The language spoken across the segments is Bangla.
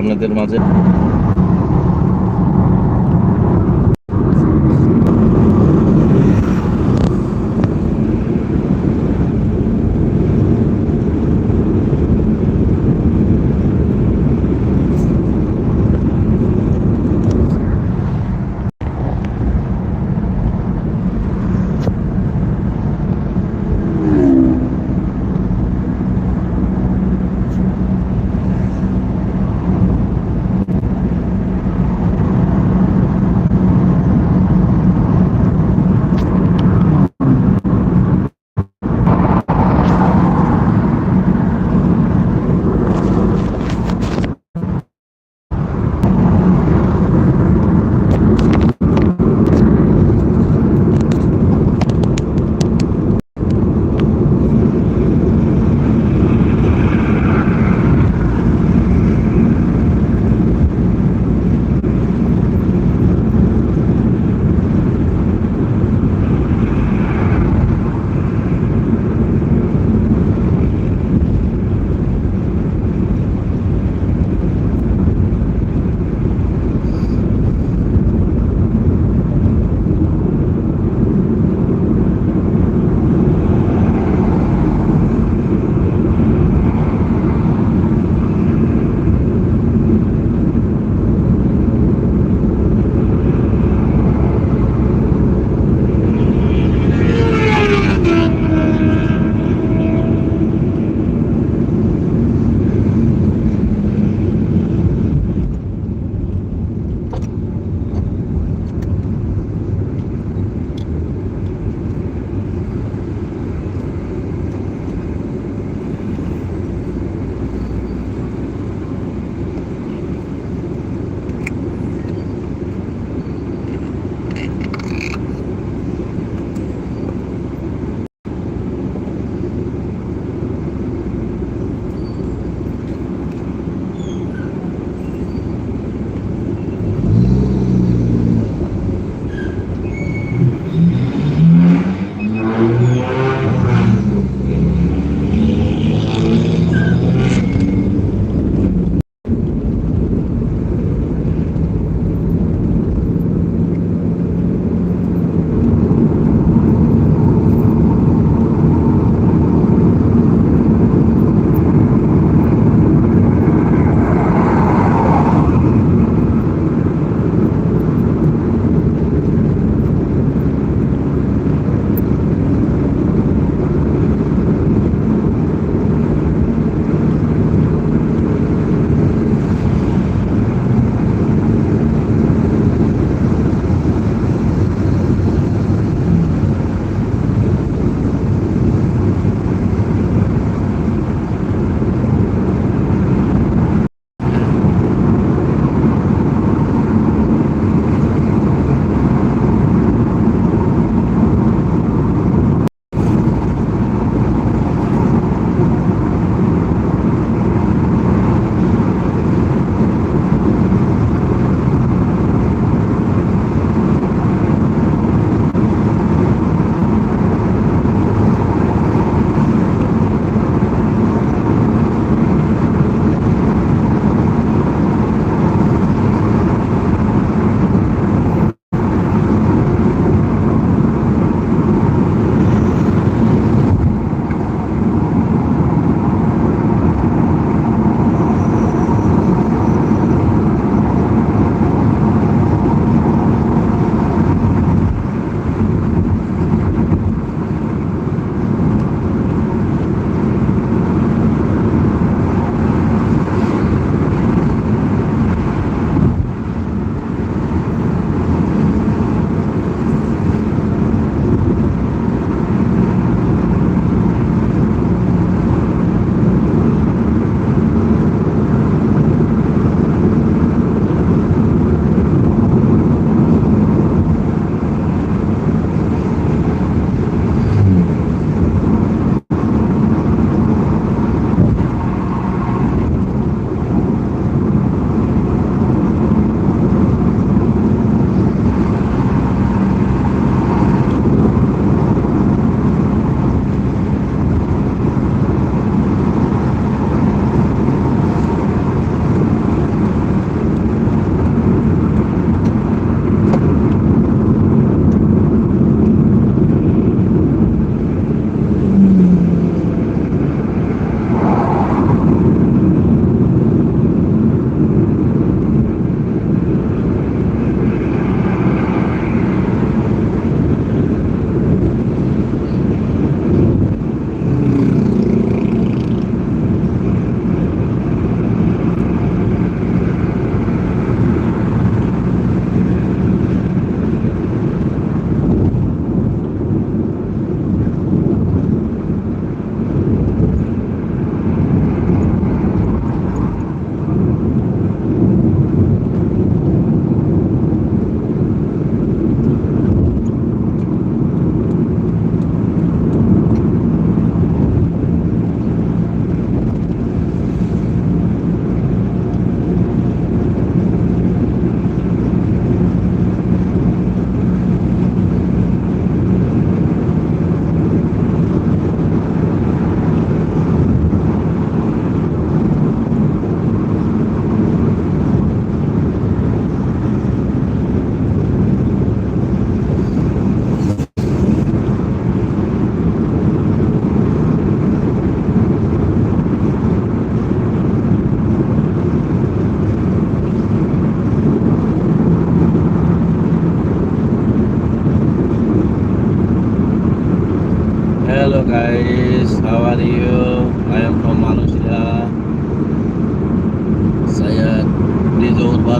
আপনাদের মাঝে।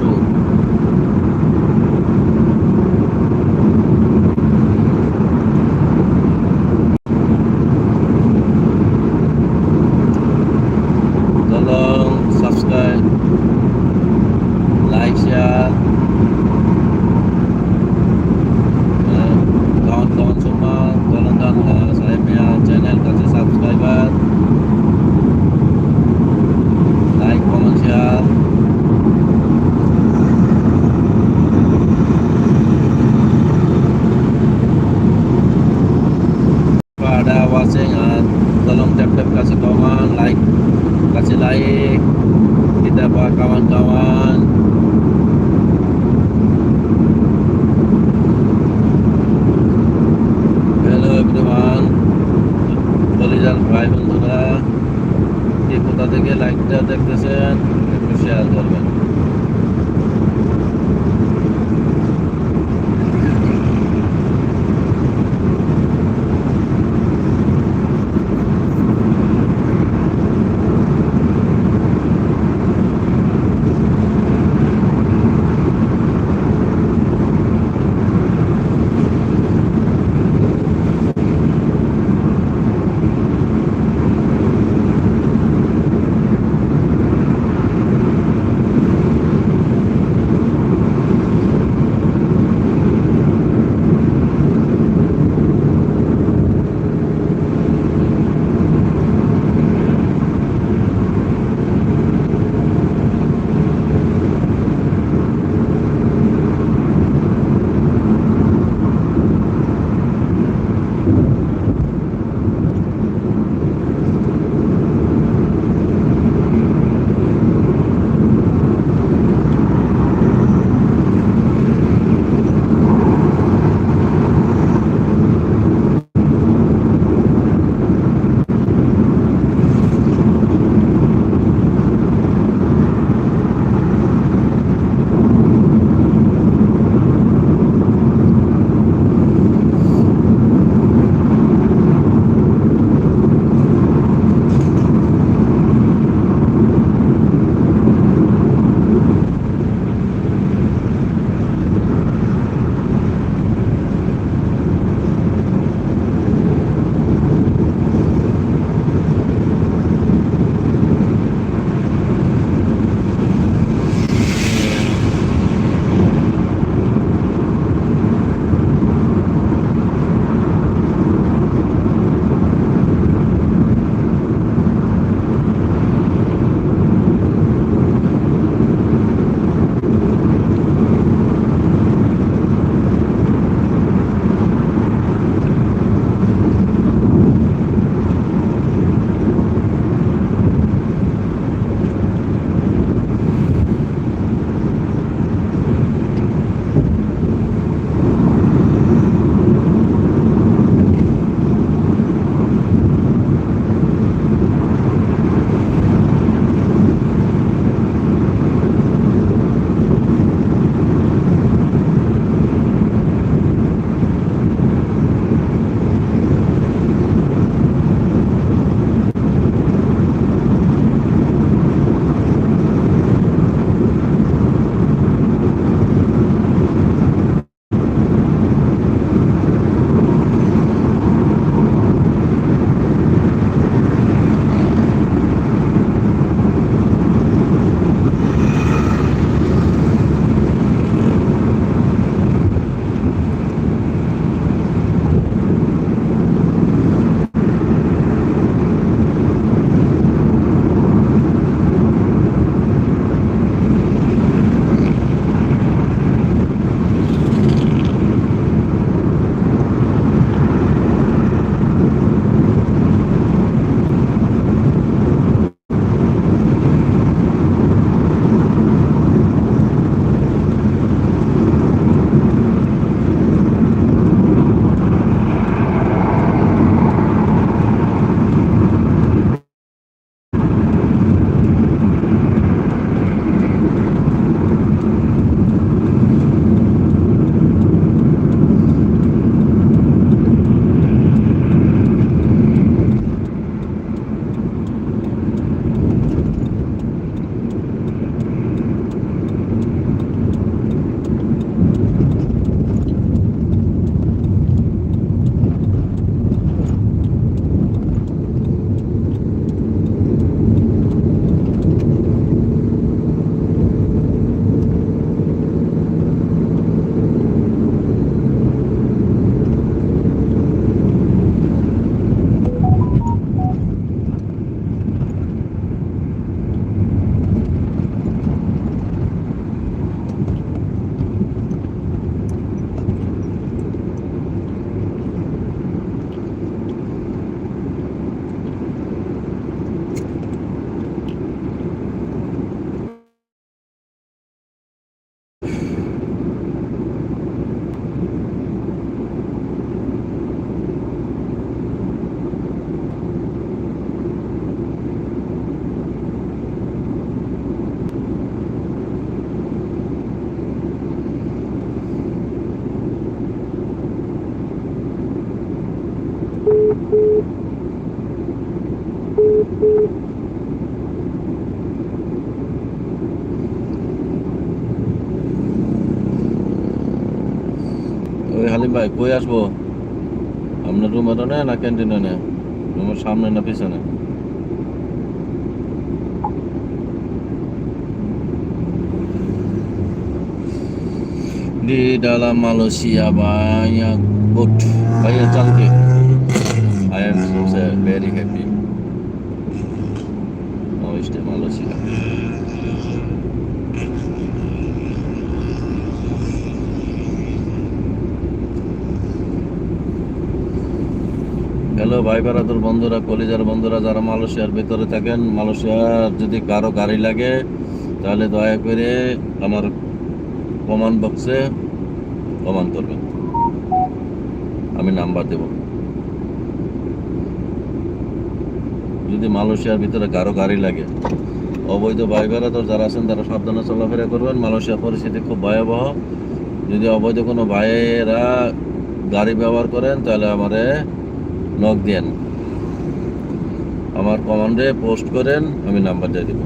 ఉన్నారు হালিম ভাই কই আসবো? আপনার রুম এনে না ক্যান্টিনে নে রুমের সামনে না পিছনে? di dalam Malaysia banyak bot banyak cantik I am sad, very happy. Oh it's the Malaysia hello ভাই বারাদুর বন্ধুরা কলিজার বন্ধুরা যারা মালয়েশিয়ার ভিতরে থাকেন মালয়েশিয়ার যদি কারও গাড়ি লাগে তাহলে দয়া করে আমার কমান্ড বক্সে কমান্ড করবেন। আমি নাম্বার দেব। যদি মালয়েশিয়ার ভিতরে কারও গাড়ি লাগে, অবৈধ ভাই বেড়াদর যারা আছেন তারা সাবধানে চলাফেরা করবেন। মালয়েশিয়ার পরিস্থিতি খুব ভয়াবহ। যদি অবৈধ কোনো ভাইয়েরা গাড়ি ব্যবহার করেন, তাহলে আমারে নখ দেন। আমার কমান্ডে পোস্ট করেন, আমি নাম্বার দিয়ে দেবো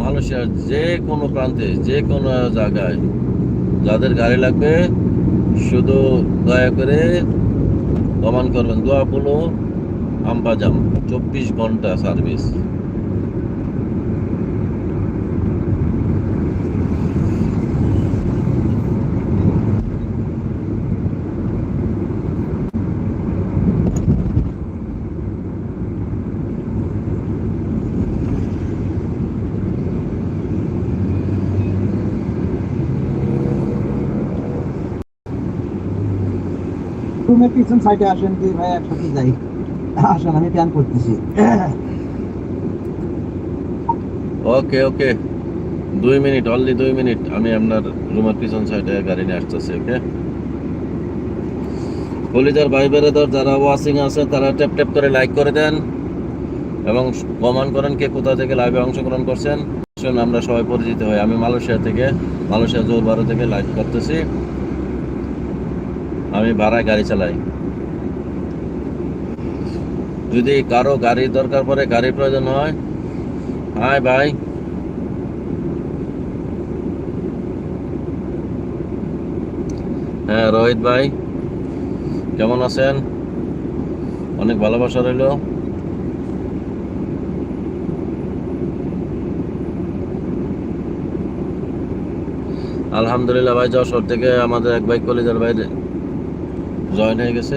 মালয়েশিয়ার যে কোনো প্রান্তে যে কোনো জায়গায় যাদের গাড়ি লাগবে, শুধু দয়া করে কমান করবেন, দোয়া পুলো আম্বাজাম চব্বিশ ঘণ্টা সার্ভিস রুমের পিছন সাইডে আসেন কি ভাই, একসাথে যাই। আসেন, আমি প্ল্যান করতেছি। ওকে ওকে দুই মিনিট অনলি দুই মিনিট। আমি আপনার রুমের পিছন সাইডে গাড়ি নিয়ে আসতেছি ওকে কলিজার ভাই বেড়াদর যারা ওয়াচিং আছে, তারা ট্যাপ ট্যাপ করে লাইক করে দেন এবং কমেন্ট করেন কে কোথা থেকে লাইভে অংশগ্রহণ করছেন। আমরা সবাই পরিচিত হই। আমি মালয়েশিয়া থেকে, মালয়েশিয়া জোরবারো থেকে লাইভ করতেছি। আমি ভাড়ায় গাড়ি চালাই। যদি কারও গাড়ির দরকার পড়ে গাড়ির প্রয়োজন হয় হাই ভাই। হ্যাঁ রোহিত ভাই, কেমন আছেন? অনেক ভালোবাসা রইল। আলহামদুলিল্লাহ ভাই, যশোর থেকে আমাদের এক ভাই কলেজের বাইরে জয়েন হয়ে গেছে।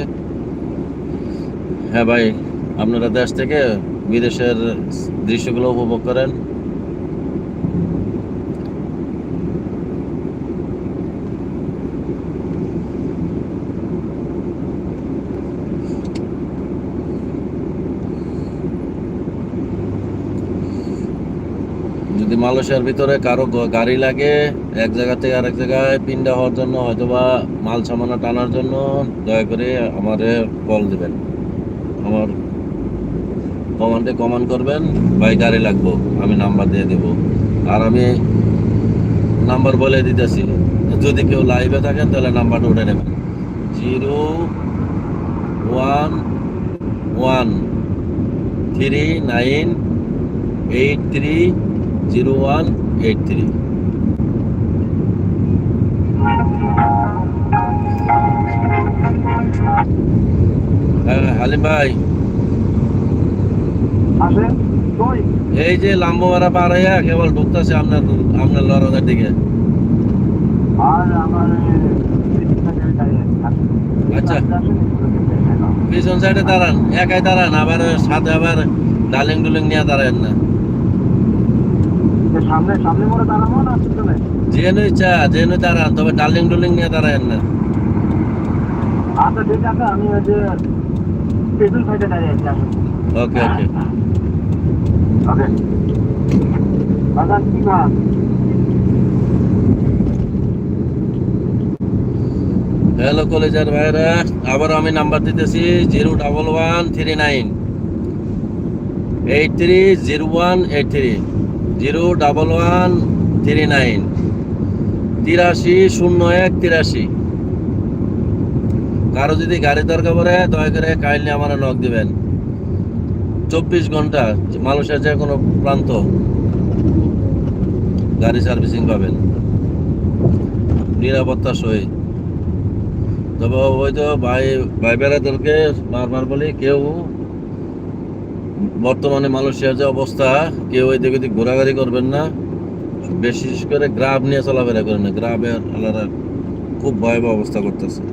হ্যাঁ ভাই আপনারা দেশ থেকে বিদেশের দৃশ্যগুলো উপভোগ করেন যদি মালয়েশিয়ার ভিতরে কারও গাড়ি লাগে, এক জায়গা থেকে আরেক জায়গায় পিন্ডা হওয়ার জন্য, হয়তোবা মাল সামানা টানার জন্য, দয়া করে আমারে কল দিবেন। আমার কমান্ডে কমান্ড করবেন, ভাই গাড়ি লাগবো, আমি নাম্বার দিয়ে দেব। আর আমি নাম্বার বলে দিতেছি, যদি কেউ লাইভে থাকেন তাহলে নাম্বারটা উঠে নেবেন। Zero one one three nine eight three zero one eight three. হ্যাঁ হালিম ভাই। এই যে লাম্বোমারা পার হইয়া কেবল ঢুকতেছে আপনার আপনার লরদের দিকে। আচ্ছা। পিছন সাইডে দাঁড়ান একাই দাঁড়ান আবার সাথে আবার ডালিং ডুলিং নিয়ে দাঁড়ান না। সামনে সামনে দাঁড়াবো না পিছনে যেন ইচ্ছা যেন দাঁড়ান তবে ডালিং ডুলিং নিয়ে না। আচ্ছা ঠিক আছে আমি ওই যে পেছন সাইডে দাঁড়িয়ে আছি ওকে ওকে। ওকে। কি হ্যালো কলেজের ভাইরা আবার আমি নাম্বার দিতেছি zero double one three nine. Eight three zero one eight three. Zero double one three nine. তিরাশি শূন্য এক, তিরাশি। কারও যদি গাড়ি দরকার পড়ে, দয়া করে কাইন্ডলি আমার নক দিবেন। চব্বিশ ঘণ্টা মানুষের যে কোনো প্রান্ত গাড়ি সার্ভিসিং পাবেন। নিরাপত্তার সহিত। তবে ওই তো ভাই ভাই বেড়াদেরকে বারবার বলি, কেউ বর্তমানে মালয়েশিয়ার যে অবস্থা কেউ ওই দিকে ঘোরাঘুরি করবেন না। বিশেষ করে গ্রাব নিয়ে চলাফেরা করেন না। গ্রাবের আলাদা খুব ভয়াবহ অবস্থা করতেছে।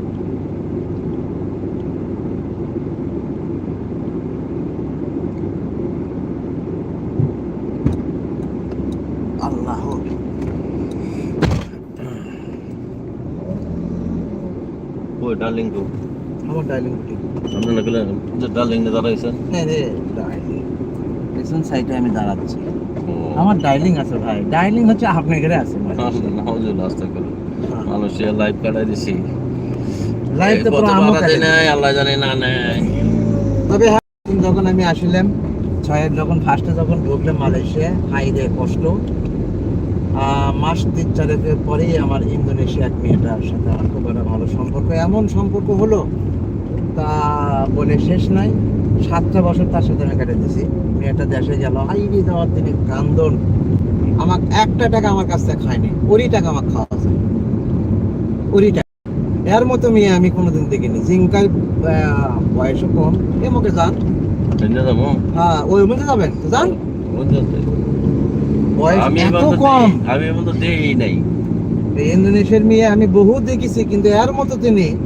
ডার্লিং তো ডার্লিং দাঁড়াইছেন হ্যাঁ রে ডাইলিং পেছন সাইডে আমি দাঁড়াচ্ছি। আমার ডাইলিং আছে ভাই। ডাইলিং হচ্ছে আপনার ঘরে আছে নাহজুল্লাহ আস্তে করে। মালয়েশিয়া কাটাই দিছি। লাইভ তো পুরো কত আমও নাই আল্লাহ জানে না নেয় তবে হ্যাঁ যখন আমি আসলাম ছয়ের যখন ফার্স্টে যখন ঢুকলাম মালয়েশিয়া হাই রে কষ্ট। মাস তিন চারেকের পরেই আমার ইন্দোনেশিয়া এক মেয়েটার সাথে আমার খুব একটা ভালো সম্পর্ক। এমন সম্পর্ক হলো তা বলে শেষ নাই। সাতটা বছর তার সাথে আমি কেটে দিছি মেয়েটা দেশে গেল হাইরি দেওয়ার তিনি কান্দন আমার একটা টাকা আমার কাছ থেকে খায়নি। ওরই টাকা আমার খাওয়া আছে। ওরই টাকা। এর মতো মেয়ে আমি কোনোদিন দেখিনি। জিঙ্কার বয়সও কম। এমকে যান। এনে হ্যাঁ ওই মধ্যে যাবেন। তো যান। বয়স এত কম। দেই- আমি এবার তো দেই নাই। ইন্দোনেশিয়ার মেয়ে আমি বহু দেখেছি কিন্তু এর মতো তিনি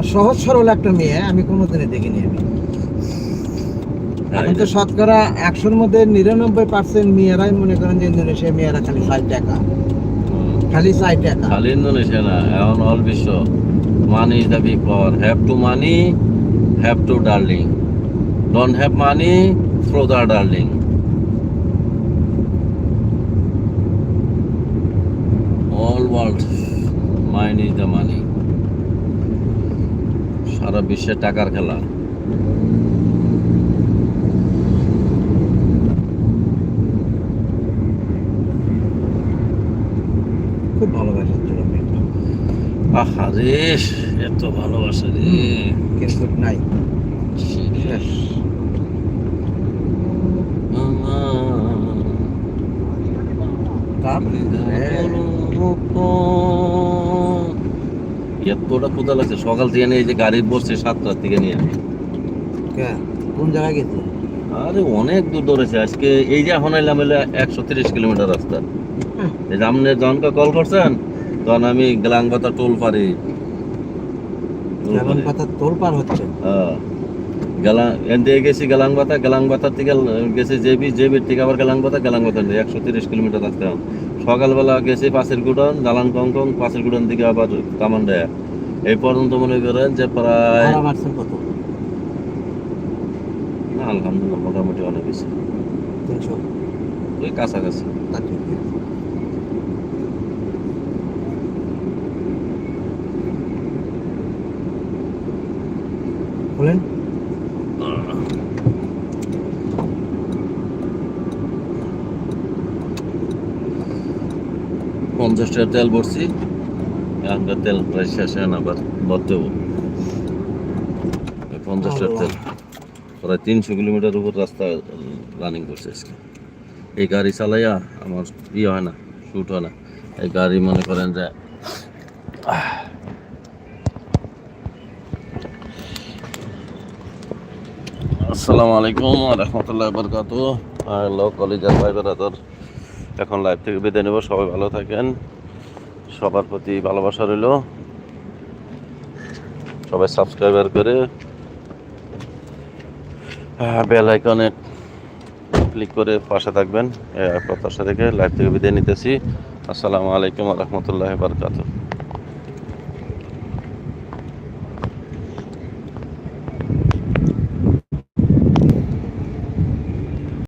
মানে সহজ সরল একটা মেয়ে আমি কোনোদিনই দেখিনি আমি এখন তো শতকরা একশোর মধ্যে নিরানব্বই পার্সেন্ট মেয়েরাই মনে করেন যে ইন্দোনেশিয়া মেয়েরা খালি ষাট টাকা। খালি ষাট টাকা। খালি ইন্দোনেশিয়া না এখন অল বিশ্ব। Money is the big power have to money have to darling don't have money throw the darling all world mine is the money সারা বিশ্বে টাকার খেলা। খুব ভালোবাসে ছিল মেয়েটা। আহা রে এত ভালোবাসা রে। কিন্তু নাই। শেষ। তারপরে এতটা ক্ষুদা লাগছে। সকাল থেকে নিয়ে যে গাড়ি বসছে সাতটার থেকে নিয়ে? কোন জায়গায় গেছে? আরে অনেক দূর দৌড়েছে আজকে এই যে এখন এলাম এলে একশো তিরিশ কিলোমিটার রাস্তা। এই যে আপনি জনকে কল করছেন তখন আমি গ্লাংবাতা টোল পারি টোল পারি। কথা হচ্ছে। হ্যাঁ। গেলা এন দিয়ে গেছি গেলাংবাতা গেলাংবাতার থেকে গেছি জেবি জেবির থেকে আবার গেলাংবাতা গেলাংবাতা একশো তিরিশ কিলোমিটার রাস্তা সকালবেলা গেছি পাশের গুডন জালান কংকং পাশের গুডন দিকে আবার কামান্ডায়া এই পর্যন্ত মনে করেন যে প্রায় কত? না, আলহামদুলিল্লাহ মোটামুটি অনেক বেশি। ওই কাছাকাছি। বলেন। পঞ্চাশ টাকা তেল ভরছি। এখনকার তেল প্রায় শেষ হয় না আবার ভরতেও পঞ্চাশ টাকার তেল। প্রায় তিনশো কিলোমিটার উপর রাস্তা রানিং করছে আজকে। এই গাড়ি চালাইয়া আমার ইয়ে হয় না শুট হয় না। এই গাড়ি মনে করেন যে আসসালামু আলাইকুম রহমতুল্লাহ বরকাত হ্যালো কলেজের ভাই বেড়াদার এখন লাইভ থেকে বেঁধে নেব। সবাই ভালো থাকেন। সবার প্রতি ভালোবাসা রইল। সবাই সাবস্ক্রাইবার করে বেল আইকনে ক্লিক করে পাশে থাকবেন। প্রত্যাশা থেকে লাইভ থেকে বিদায় নিতেছি। আসসালামু আলাইকুম রহমতুল্লাহ বরকাত